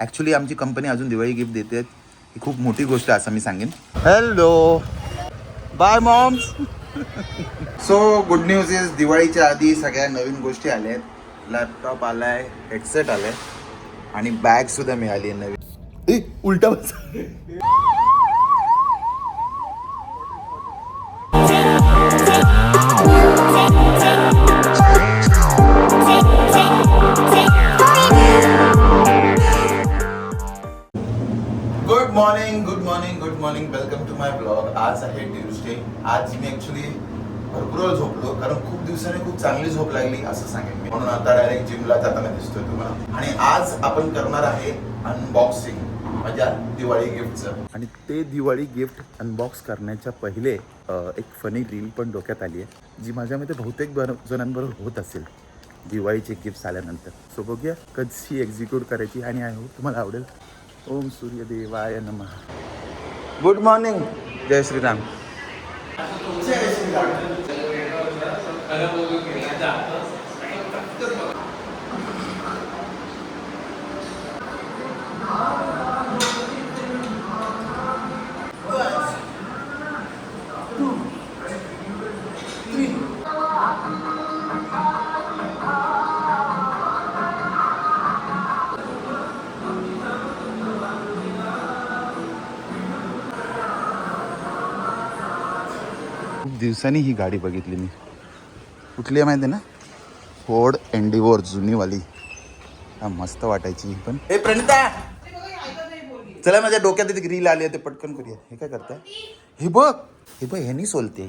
Actually आमची company अजून Diwali gift देते. ही खूप मोठी गोष्ट आहे असं मी सांगेन. Hello bye moms so good news is दिवाळीच्या आधी सगळ्या नवीन गोष्टी आल्या आहेत लॅपटॉप आलाय हेडसेट आलाय. आणि बॅग सुद्धा मिळाली आहे नवीन. उलटा बस. Morning good morning good morning welcome to my blog आज आहे ट्युजडे आज मी ॲक्च्युली भरपूर झोपलो कारण खूप दिवसांनी खूप चांगली झोप लागली असं सांगेन मी. म्हणून आता डायरेक्ट जिमला जाताना दिसतोय तुम्हाला. आणि आज आपण करणार आहे अनबॉक्सिंग माझ्या दिवाळी गिफ्टचं आणि ते दिवाळी गिफ्ट अनबॉक्स करण्याच्या पहिले एक फनी रील पण डोक्यात आली आहे जी माझ्या मते बहुतेक बर जणांबरोबर होत असेल. दिवाळीचे गिफ्ट आल्यानंतर. सो बघूया कशी एक्झिक्यूट करायची आणि आय होप तुम्हाला आवडेल? ओम सूर्यदेवाय नमः गुड मॉर्निंग जय श्रीराम खूप दिवसांनी ही गाडी बघितली मी. कुठली आहे माहिती आहे ना? फोर्ड एंडिवोर जुनीवाली. हा मस्त वाटायची पण. हे प्रणिता! चला माझ्या डोक्यात एक रील आली आहे ते पटकन करूया. हे काय करताय? हे बघ! हे बघ ह्यानी सोलते.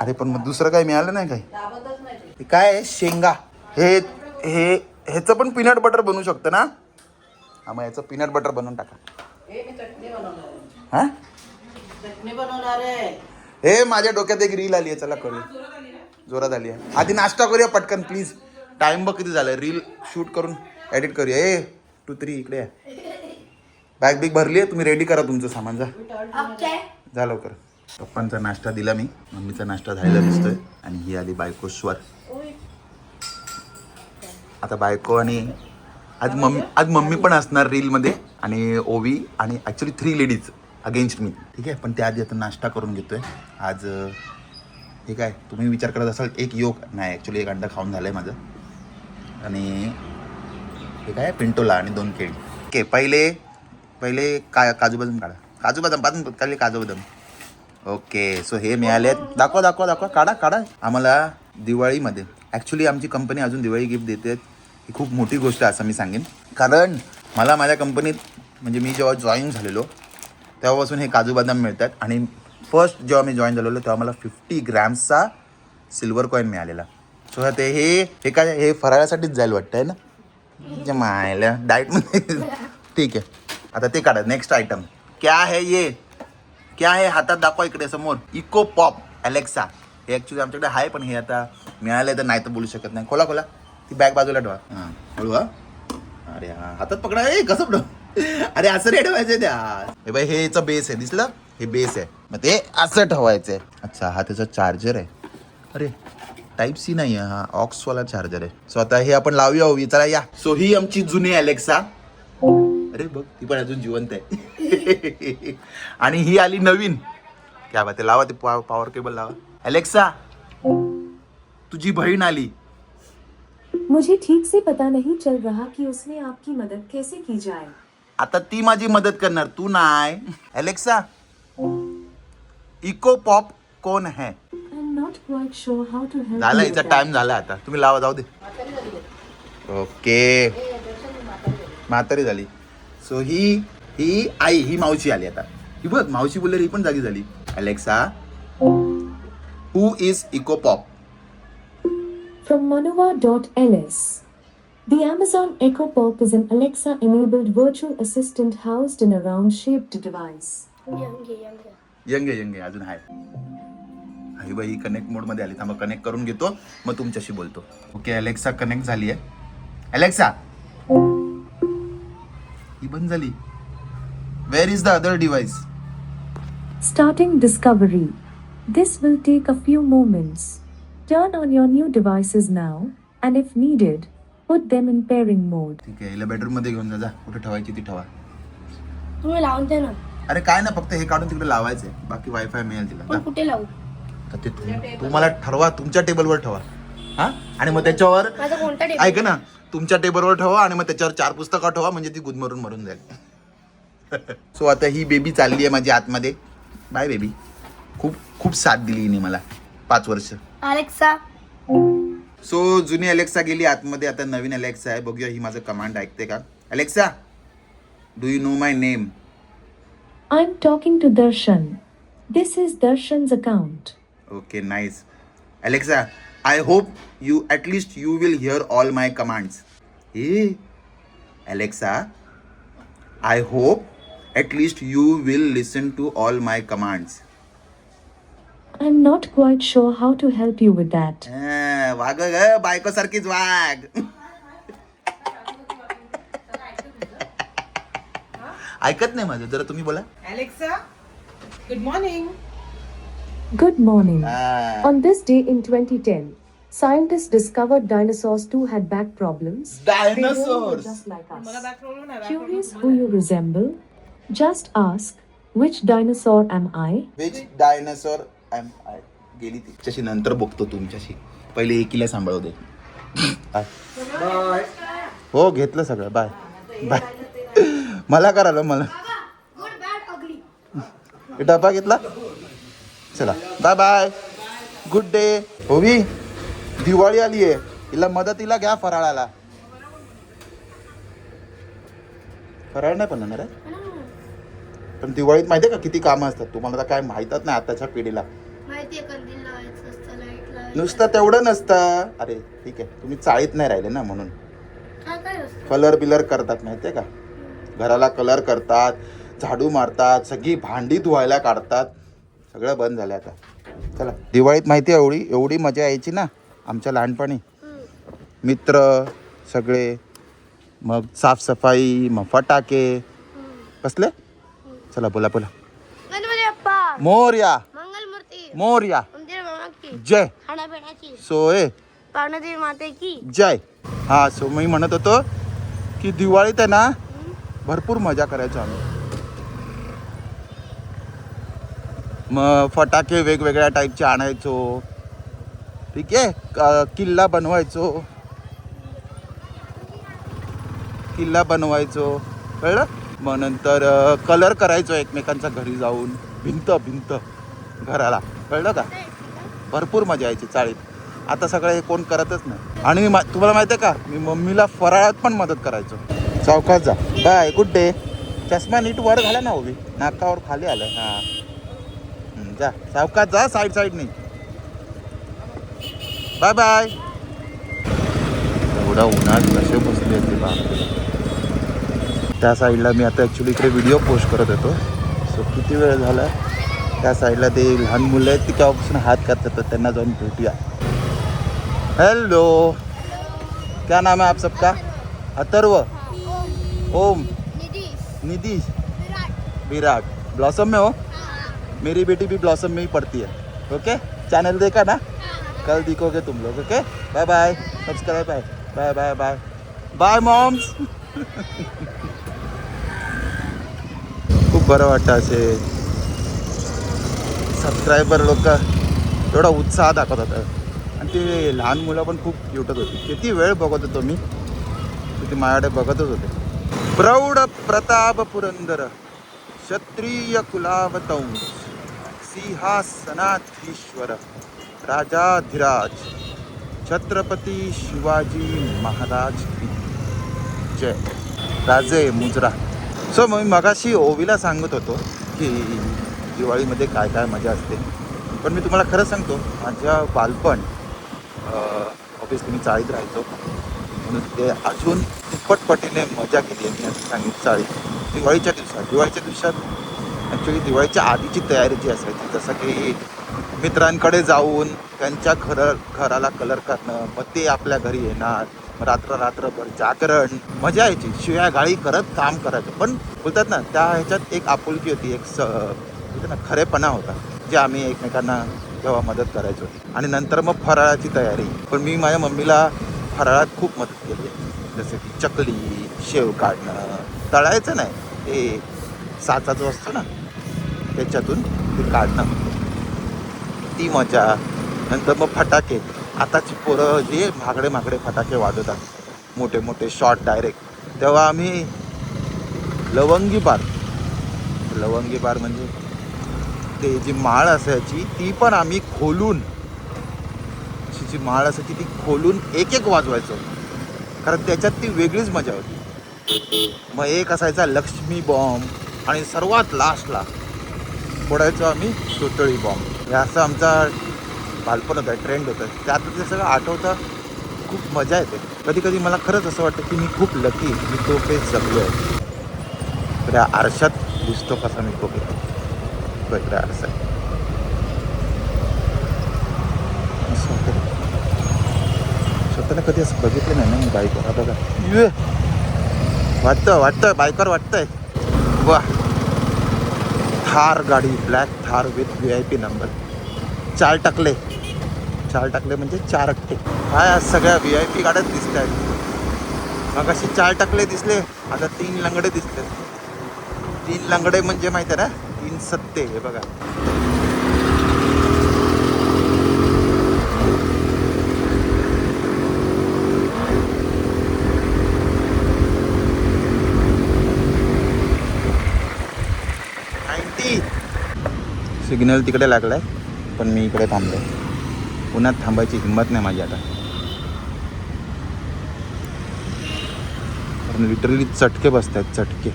अरे पण मग दुसरं काही मिळालं नाही काय? ते काय आहे? शेंगा. हे हे ह्याचं पण पीनट बटर बनवू शकतं ना? हा मग ह्याचं पीनट बटर बनवून टाका. हा? चटणी बनवणार आहे. हा हे माझ्या डोक्यात एक रील आली आहे चला करूया. जोरात आली आहे. आधी नाश्ता करूया पटकन प्लीज टाइम बघ किती झालं रील शूट करून एडिट करूया. ए टू थ्री इकडे बॅग बिग भरली आहे तुम्ही रेडी करा तुमचं सामान. जा. जा लवकर. पप्पांचा नाश्ता दिला मी. मम्मीचा नाश्ता झालेला दिसतोय. आणि ही आली बायको स्वर. आता बायको आणि आज मम्मी आज मम्मी पण असणार रीलमध्ये आणि ओवी आणि ॲक्च्युली थ्री लेडीज अगेन्स्ट मी. ठीक आहे? पण त्याआधी आता नाश्ता करून घेतोय. आज ठीक आहे तुम्ही विचार करत असाल एक योग नाही ॲक्च्युली एक अंडा खाऊन झालं आहे माझं. आणि ठीक आहे पिंटोला आणि दोन केळी. ओके पहिले पहिले का काजू बदाम काढा. काजू बदाम बदाम काढले काजू बदाम. ओके सो हे मिळाले दाखवा दाखवा दाखवा. काढा काढा. आम्हाला दिवाळीमध्ये. ॲक्च्युली आमची कंपनी अजून दिवाळी गिफ्ट देते. ही खूप मोठी गोष्ट आहे असं मी सांगेन. कारण मला माझ्या कंपनीत म्हणजे मी जेव्हा जॉईन झालेलो तेव्हापासून हे काजू बदाम मिळतात. आणि फर्स्ट जेव्हा मी जॉईन झालेलो तेव्हा मला फिफ्टी ग्रॅम्सचा सिल्वर कॉईन मिळालेला. सो ते हे हे काय हे फराळासाठीच जाईल वाटतं आहे ना? जे मायला डाएटमध्ये ठीक आहे. आता ते काढा नेक्स्ट आयटम क्या है ये? क्या है हातात दाखवा इकडे समोर. इको पॉप अलेक्सा हे ॲक्च्युली आमच्याकडे आहे पण हे आता मिळालं तर नाही तर बोलू शकत नाही. खोला खोला. ती बॅग बाजूला ठेवा. हां हळू हा. अरे हा हातात पकडा. ए कसं पडव अरे असं रे ठेवायचं त्या. हे बाई हे याचं बेस आहे दिसलं? हे बेस आहे. मग ते असं ठेवायचंय. अच्छा हा त्याचा चार्जर आहे. अरे टाईप सी नाही हा ऑक्सवाला चार्जर आहे. सो आता हे आपण लावूया हवी चला या. सो ही आमची जुनी अलेक्सा अरे बघ ती पण अजून जिवंत आहे. आणि ही आली नवीन. काय बा ते लावा ते पॉवर केबल लावा. अलेक्सा तुझी बहीण आली. मुझे ठीक से पता नहीं चल रहा कि उसने आपकी मदद कैसे की जाए। आता ती माझी मदत करणार. तू नाय. अलेक्सा इको पॉप कोण है? झाला हिचा टाइम झाला आता. तुम्ही लावा जाऊ दे. ओके म्हातारी झाली. सो ही ही आई ही मावशी आली आता. ही बघ मावशी बोलले ही पण जागी झाली. Alexa who is Echo Pop From Manuva.ls The Amazon Echo Pop is an Alexa enabled virtual assistant housed in a round shaped device. Young आहे, यंग आहे, अजून आहे आई बाई ही कनेक्ट मोड मध्ये आली थांबा कनेक्ट करून घेतो मग तुमच्याशी बोलतो ओके अलेक्सा कनेक्ट झाली आहे अलेक्सा ही बंद झाली where is the other device Starting discovery. This will take a few moments. Turn on your new devices now, and if needed, Put them in pairing mode. ठीक आहे हिला बेडरूममध्ये घेऊन जा जा. कुठे ठेवायची ती ठेवा. तुम्ही लावून द्या ना. अरे काय ना फक्त हे काढून तिकडे लावायचंय. बाकी वायफाय मिळेल तिला. पण. कुठे लावू? तर ते तू- तुम्हाला ठरवा तुमच्या टेबलवर ठेवा. हा? आणि मग त्याच्यावर माझा कोणता टेबल ऐक ना तुमच्या टेबलवर ठेवा आणि मग त्याच्यावर चार पुस्तकं ठेवा म्हणजे ती गुदमरून मरून जाईल. सो आता ही बेबी चालली आहे माझी आतमध्ये. बाय बेबी खूप खूप साथ दिली हिने मला. पाच वर्ष. अलेक्सा सो जुनी अलेक्सा गेली आतमध्ये आता नवीन अलेक्सा आहे. बघूया ही माझं कमांड ऐकते का? Alexa do you know my name I'm talking to Darshan. This is Darshan's account. Okay nice Alexa I hope you at least you will hear all my commands hey Alexa I hope at least you will listen to all my commands I'm not quite sure how to help you with that. वाग ग बायको सारखीच वाग ऐकत नाही माझं जरा तुम्ही बोला Alexa, good morning. Good morning. Ah. On this day in 2010, scientists discovered dinosaurs too had back problems. They really were Dinosaurs. just like us. मला दाखवलं ना Curious who you resemble? Just ask, which dinosaur am I? Which dinosaur am I गेली तिच्याशी नंतर बघतो तुमच्याशी. पहिले एकीला सांभाळू दे. बाय हो घेतलं सगळं. बाय बाय मला करायला मला. डबा घेतला? चला. बाय बाय गुड डे होवी दिवाळी आली आहे. हिला मदतीला घ्या फराळाला. फराळ नाही पण आहे? पण दिवाळीत माहितीये का किती कामं असतात? तुम्हाला तर काय माहीतच नाही आताच्या पिढीला. माहितीये कंदील लावायचं असतं लाइट लावायचं नुसतं तेवढं नसतं. अरे ठीक आहे. तुम्ही चाळीत नाही राहिले ना म्हणून. काय काय असतं? कलर बिलर करतात माहितीये का? घराला कलर करतात झाडू मारतात सगळी भांडी धुवायला काढतात. सगळं बंद झालं आता. चला दिवाळीत माहिती आहे एवढी एवढी मजा यायची ना आमच्या लहानपणी? मित्र सगळे. मग साफसफाई मग फटाके कसले? चला बोला बोला. मोर्या. मंगलमूर्ती. मोर्या. जय. सोय. जय. हा सो मी म्हणत होतो की दिवाळीत आहे ना भरपूर मजा करायचो आम्ही. मग फटाके वेगवेगळ्या टाईपचे आणायचो. ठीक आहे? किल्ला बनवायचो. किल्ला बनवायचो. कळलं? मग नंतर कलर करायचो एकमेकांच्या घरी जाऊन. भिंत भिंत. घराला. कळलं का? भरपूर मजा यायची चाळीत. आता सगळं हे कोण करतच नाही. आणि मी मा- तुम्हाला माहिती आहे का? मी मम्मीला फराळात पण मदत करायचो. चौकात जा. Bye good day. चष्मा नीट वर घाला ना उभी. नाकावर खाली आलं. हां. जा. चौकात जा साईड साईडने बाय बाय. एवढा उन्हात कसे बसले ते बा त्या साईडला मी आता ॲक्च्युली इकडे व्हिडिओ पोस्ट करत होतो. सो किती वेळ झाला? त्या साईडला ते लहान मुलं आहेत तिच्यापासून हात करतात तर त्यांना जाऊन भेटूया. हेलो क्या नाम है आप सबका? अथर्व. ओम. निधि. विराट. ब्लॉसम में हो? मेरी बेटी भी ब्लॉसम में ही पढ़ती है. ओके चैनल देखा ना? कल दिखोगे तुम लोग okay bye bye subscribe bye bye bye bye bye moms बरं वाटतं असे. सबस्क्रायबर लोक एवढा उत्साह दाखवत होता. आणि ते लहान मुलं पण खूप युटत होती. किती वेळ बघत होतो मी. किती माझ्याकडे बघतच होते. प्रौढ प्रताप पुरंदर क्षत्रिय कुलावतंश सिंहासनाधीश्वर राजाधिराज छत्रपती शिवाजी महाराज की जय. राजे मुजरा. सो मग मी मगाशी ओवीला सांगत होतो की दिवाळीमध्ये काय काय मजा असते. पण मी तुम्हाला खरं सांगतो माझ्या बालपण ऑफिसली मी चाळीत राहायचो म्हणून ते अजून दुप्पटपटीने मजा केली आहे मी असं सांगितलं. चाळीत. दिवाळीच्या दिवसात दिवाळीच्या दिवसात ॲक्च्युली दिवाळीच्या आधीची तयारी जी असायची जसं की मित्रांकडे जाऊन त्यांच्या घर घराला कलर करणं मग ते आपल्या घरी येणार. रात्र रात्रभर जागरण मजा यायची. शिव्या गाळी करत काम करायचं पण बोलतात ना त्या ह्याच्यात एक आपुलकी होती एक स ना खरेपणा होता जे आम्ही एकमेकांना तेव्हा मदत करायचो. आणि नंतर मग फराळाची तयारी. पण मी माझ्या मम्मीला फराळात खूप मदत केली. आहे जसं की चकली शेव काढणं तळायचं नाही ते साचा जो असतो ना त्याच्यातून ते काढणं. ती मजा. नंतर मग फटाके. आताची पोरं जे महागडे महागडे फटाके वाजवतात मोठे मोठे शॉट डायरेक्ट तेव्हा आम्ही लवंगी बार लवंगी बार म्हणजे ते जी माळ असायची ती पण आम्ही खोलून अशी जी माळ असायची ती खोलून एक एक वाजवायचो. कारण त्याच्यात ती वेगळीच मजा होती. मग एक असायचा लक्ष्मी बॉम्ब आणि सर्वात लास्टला फोडायचो आम्ही सुतळी बॉम्ब हे असं आमचा बालपण होतं ट्रेंड होतं. त्यात ते सगळं आठवतं खूप मजा येते. कधी कधी मला खरंच असं वाटतं की मी खूप लकी मी तो फेस जगलो आहे त्या आरशात दिसतो कसा मी तो फेस वेगळ्या आरशात. असं स्वतःला कधी असं बघितलं नाही ना मी बाईकवर बघा वाटतं वाटतं बाईकवर वाटतंय. वा थार गाडी black Thar with V I P number चार टाकले. चार टाकले म्हणजे चार अट्टे काय आज सगळ्या व्ही आय पी गाड्याच दिसत आहेत मग अशी चार टाकले दिसले आता तीन लंगडे दिसले. तीन लंगडे म्हणजे माहिती आहे ना? तीन सत्ते हे बघा. सिग्नल तिकडे लागलाय पण मी इकडे थांबलो पुण्यात थांबायची हिंमत नाही माझी आता. कारण लिटरली चटके बसत आहेत चटके.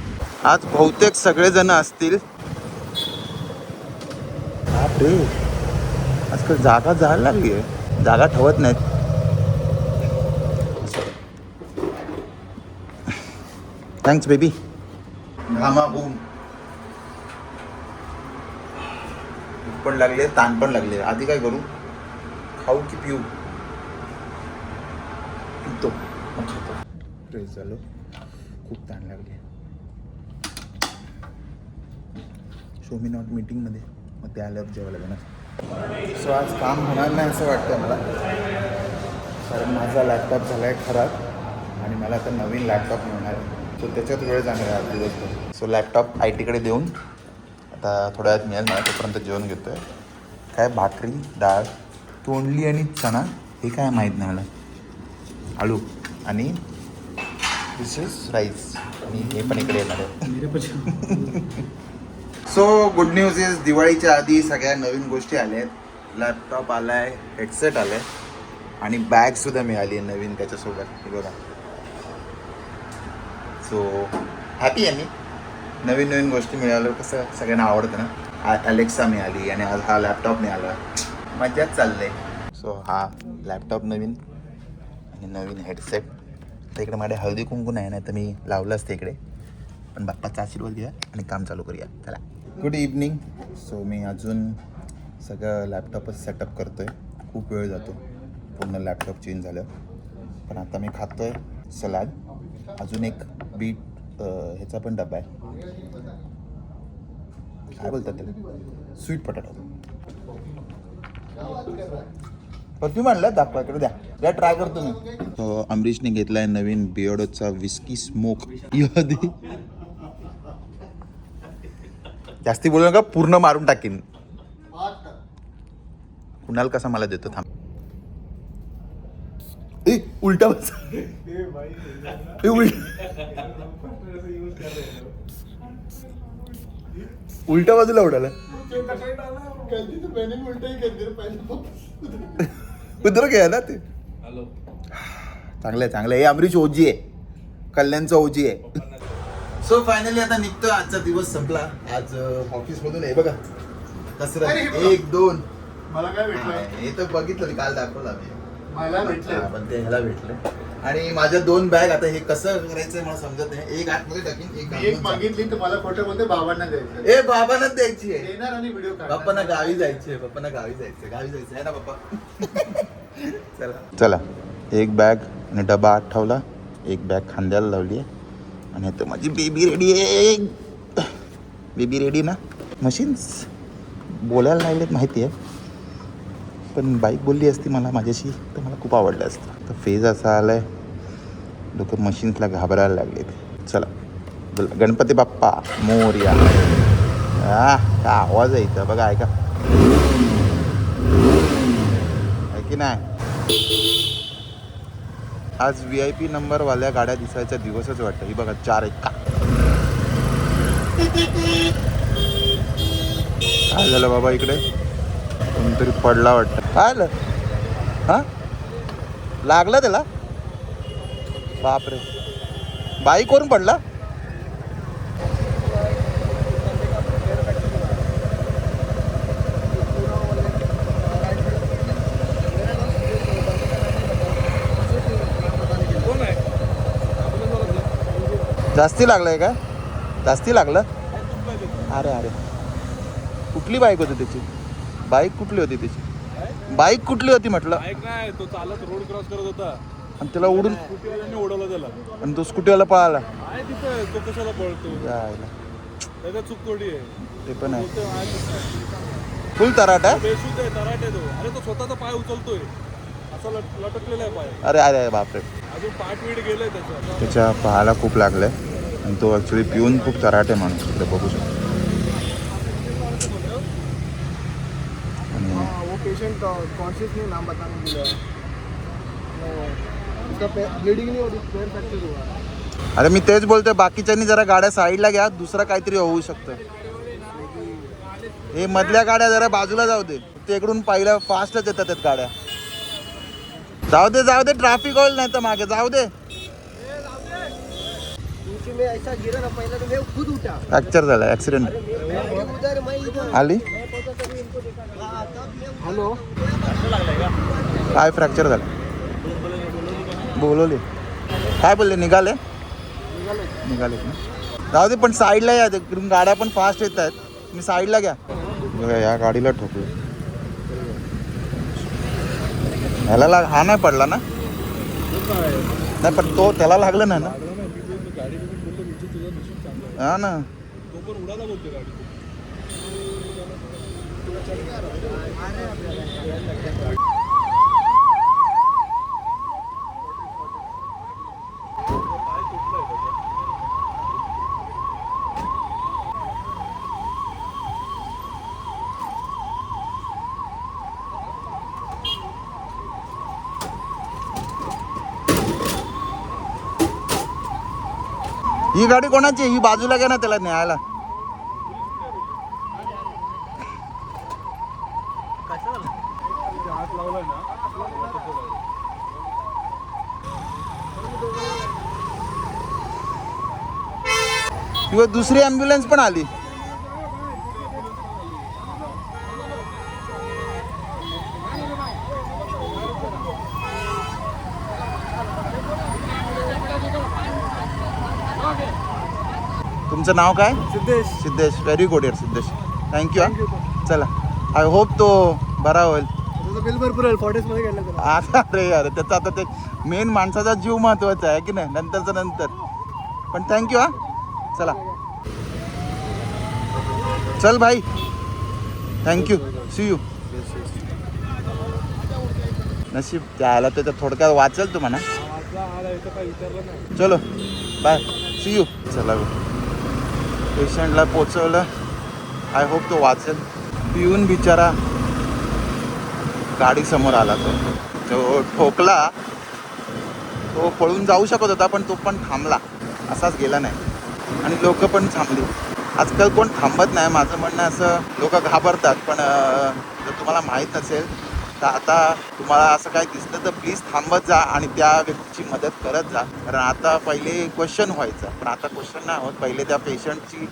आज बहुतेक सगळेजण असतील. बापरे. आजकाल जागा जायला लागली आहे जागा ठेवत नाहीत. थँक्स बेबी घामा बूम पण लागले ताण पण लागले. आधी काय करू? आऊट की पिऊ पितो मग खातो फ्रेश झालो खूप ताण लागले सो मी नॉट मीटिंगमध्ये मग ते आल्यावर जेवायला जाणार सो आज काम होणार नाही असं वाटतं मला. कारण माझा लॅपटॉप झाला आहे खराब आणि मला आता नवीन लॅपटॉप मिळणार आहे. सो त्याच्यात वेळ जाणार आहे आज दिवसभर. सो लॅपटॉप आय टीकडे देऊन आता थोड्या वेळात मिळेल. मला तोपर्यंत जेवण घेतो आहे काय? भाकरी डाळ? तोंडली आणि चणा हे काय माहीत नाही मला आळू आणि दिस इज राईस आणि हे पण इकडे येणार आहे. सो गुड न्यूज इज दिवाळीच्या आधी सगळ्या नवीन गोष्टी आल्या आहेत लॅपटॉप आला आहे हेडसेट आलाय. आणि बॅगसुद्धा मिळाली आहे नवीन त्याच्यासोबत. हे बघा. सो हॅपी आहे मी. नवीन नवीन गोष्टी मिळाल्या कसं सगळ्यांना आवडतं ना? अलेक्सा मिळाली आणि आज हा लॅपटॉप मिळाला. मजाच चाललंय. सो हा लॅपटॉप नवीन आणि नवीन हेडसेट तर इकडे माझ्या हळदी कुंकू नाही नाही तर मी लावलं असते इकडे. पण बाप्पाचा आशीर्वाद घ्या आणि काम चालू करूया. चला. गुड इव्हनिंग सो मी अजून सगळं लॅपटॉपच सेटअप करतो आहे खूप वेळ जातो. पूर्ण लॅपटॉप चेंज झालं. पण आता मी खातो आहे सलाद. अजून एक बीट ह्याचा पण डबा आहे. काय बोलतात त्याला? स्वीट पटाटो परफ्यूम आणला दाखवा द्या. द्या ट्राय करतो मी अमरीशने घेतलाय नवीन बिअर्डोचा विस्की स्मोक यादी. जास्ती बोलू नका पूर्ण मारून टाकीन. कुणाल कसा मला देतो थांब. ए उलटा बस. उलट. उलटा बाजूला उडाला. उधर गया ना. ते? चांगलं आहे चांगलं आहे हे अमरीश ओजी आहे. कल्याणचं ओजी आहे. सो फायनली आता निघतो आजचा दिवस संपला. आज ऑफिस मधून आहे. बघा. कसरत. एक दोन. मला काय भेटलंय? हे तर बघितलं मी काल दाखवला मला भेटलंय. पण ते ह्याला भेटलं आणि माझ्या दोन बॅग आता हे कसं करायचंय मला समजत नाही. एक आतमध्ये टाकीन एक. मागितली तर मला खोटं बोलते बाबांना द्यायचं ए बाबांना द्यायची आहे. येणार आणि व्हिडिओ बाप्पांना गावी जायचे बाप्पांना गावी जायचं गावी जायचं आहे ना बाप्पा? चला. चला. एक बॅग आणि डबा आत ठेवला. एक बॅग खांद्याला लावली आहे. आणि आता माझी बेबी रेडी आहे. बेबी रेडी ना? मशीन्स बोलायला लागलेत माहिती आहे. पण बाईक बोलली असती मला माझ्याशी तर मला खूप आवडलं असतं. तर फेज असा आला आहे लोक मशीन्सला घाबरायला लागलेत. चला. बोला, गणपती बाप्पा मोरया. हा काय आवाज आहे बघा ऐका. आहे की नाही? आज व्ही आय पी नंबरवाल्या गाड्या दिसायचा दिवसच वाटतं. ही बघा चार एक काय झालं बाबा इकडे? कोणतरी पडला वाटतं. आलं. हां? लागलं त्याला? बापरे. बाईकवरून पडला? जास्ती लागलंय का? जास्ती लागलं? अरे अरे. कुठली बाईक होती त्याची? बाईक कुठली होती त्याची? बाईक कुठली होती म्हटलं? ऐक नाही तो चालत रोड क्रॉस करत होता. आणि त्याला उडून स्कूटीवाल्यांनी उडवलं त्याला. आणि तो स्कूटीवाला पळाला. आहे तिथं तो कशाला पळतो? जायला. त्याचा चूक थोडी आहे. ते पण आहे. आहे तिथं. फुल तराट? आहे बेशुद्ध आहे तराट आहे तो. अरे तो स्वतःचा पाय उचलतोय. असा लट लटकलेला आहे पाय. अरे अरे अरे बापरे. अजून पाठ वीट गेलंय त्याचं. त्याच्या पायाला खूप लागलंय. आणि तो ॲक्च्युली पिऊन खूप तराट आहे माणूस. इकडे बघू शकतो आणि वो पेशेंट कॉन्शियस नहीं नाम बताने के लिए। उसका ब्लीडिंग नहीं हो रही पेयर फ्रैक्चर हुआ। अरे मी तेच बोलतोय बाकीच्यांनी जरा गाड्या साईडला घ्या दुसरं काहीतरी होऊ शकतं. हे मधल्या गाड्या जरा बाजूला जाऊ दे. ते इकडून पहिल्या फास्टच येतात गाड्या. जाऊ दे जाऊ दे ट्रॅफिक होईल नाही तर मागे जाऊ दे. में ऐसा गिरा ना पहले तो मैं खुद उठा. फ्रॅक्चर झाला ऍक्सिडेंट मैं उधर मैं इधर आली? हेलो. काय फ्रॅक्चर झालं? बोलवले. काय बोलले? निघाले? निघाले ना जाऊ दे पण साईडला या. तिकडून गाड्या पण फास्ट येत आहेत. मी साईडला घ्या. बघा या गाडीला ठोकलं ह्याला लाग हा नाही पडला ना? नाही पण तो त्याला लागलं नाही ना? हा ना. तो पण उडाला बोलतो ही गाडी कोणाची ही बाजूला घ्या ना त्याला न्यायला. किंवा दुसरी ॲम्ब्युलन्स पण आली. तुमचं नाव काय? सिद्धेश. सिद्धेश. व्हेरी गुड यार सिद्धेश. थँक्यू हा. चला. आय होप तो बरा होईल. त्याचं बिल भरपूर आहे गेलं आता अरे यार त्याचा आता ते मेन माणसाचा जीव महत्त्वाचा आहे की नाही? नंतरचं नंतर. पण थँक्यू हा. चला. चल भाई. थँक्यू सी यू नशीब त्याला त्याच्या थोडक्यात वाचेल तू म्हणा वाचला आला इथं काय विचारलं नाही. चलो. बाय सी यू चला. पेशंटला पोचवलं. आय होप तो वाचेल. पिऊन बिचारा गाडी समोर आला तो. तो ठोकला. तो पळून जाऊ शकत होता पण तो पण थांबला. असाच गेला नाही. आणि लोक पण थांबली. आजकाल कोण थांबत नाही. माझं म्हणणं असं लोक घाबरतात पण जर तुम्हाला माहीत नसेल तर आता तुम्हाला असं काय दिसलं तर प्लीज थांबत जा आणि त्या व्यक्तीची मदत करत जा. कारण आता पहिले क्वेश्चन व्हायचं. पण आता क्वेश्चन नाही होत. पहिले त्या पेशंटची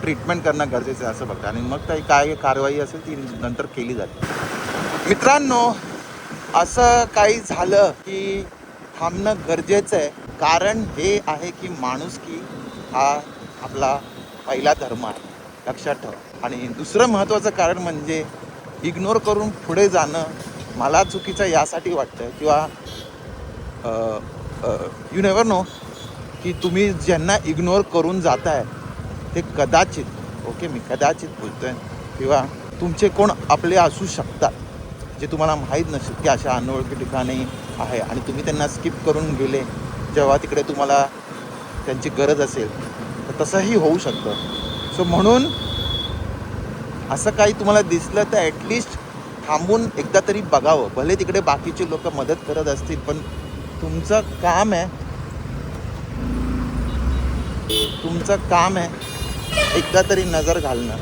ट्रीटमेंट करणं गरजेचं आहे असं बघा. आणि मग काही काय कारवाई असेल ती नंतर केली जाते मित्रांनो असं काही झालं की थांबणं गरजेचं आहे. कारण हे आहे की माणूस की हा आपला पहिला धर्म आहे. लक्षात ठेवा. आणि दुसरं महत्त्वाचं कारण म्हणजे इग्नोर करून पुढे जाणं मला चुकीचं यासाठी वाटतं किंवा यू नेवर नो की तुम्ही ज्यांना इग्नोर करून जाताय ते कदाचित ओके मी कदाचित बोलतोय किंवा तुमचे कोण आपले असू शकतात जे तुम्हाला माहीत नसेल की अशा अनोळखी ठिकाणी आहे आणि तुम्ही त्यांना स्किप करून गेले जेव्हा तिकडे तुम्हाला त्यांची गरज असेल तर तसंही होऊ शकतं. सो म्हणून असं काही तुम्हाला दिसलं तर ॲटलिस्ट थांबून एकदा तरी बघावं. भले तिकडे बाकीचे लोक मदत करत असतील पण तुमचं काम आहे तुमचं काम आहे एकदा तरी नजर घालणं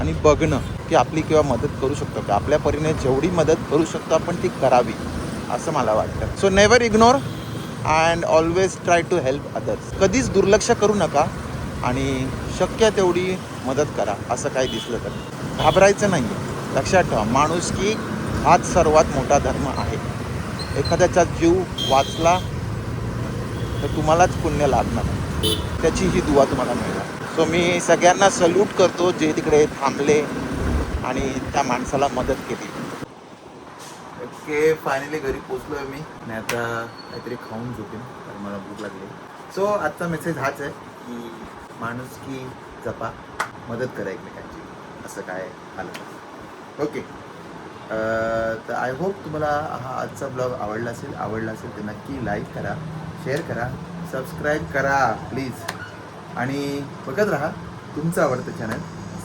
आणि बघणं की आपली किंवा मदत करू शकतो. का आपल्या परीने जेवढी मदत करू शकतो आपण ती करावी असं मला वाटतं. So never ignore and always try to help others कधीच दुर्लक्ष करू नका आणि शक्य तेवढी मदत करा असं काही दिसलं तर. घाबरायचं नाही लक्षात ठेवा माणूस की हाच सर्वात मोठा धर्म आहे. एखाद्याचा जीव वाचला तर तुम्हालाच पुण्य लागणार. त्याची ही दुवा तुम्हाला मिळणार. सो मी सगळ्यांना सल्यूट करतो जे तिकडे थांबले आणि त्या माणसाला मदत केली. ओके फायनली घरी पोचलो आहे मी. आणि आता काहीतरी खाऊन झोपेन कारण मला भूक लागली. सो आजचा मेसेज हाच आहे की माणूस की जपा मदत करा एकमेकांना असं काय आलं ओके. तर आय होप तुम्हाला हा आजचा ब्लॉग आवडला असेल आवडला असेल तर नक्की लाईक करा शेअर करा सबस्क्राईब करा प्लीज आणि बघत राहा तुमचं आवडतं चॅनल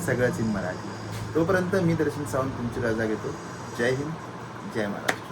सगळंच इन मराठी. तोपर्यंत मी दर्शन सावंत तुमची रजा घेतो. जय हिंद जय महाराष्ट्र.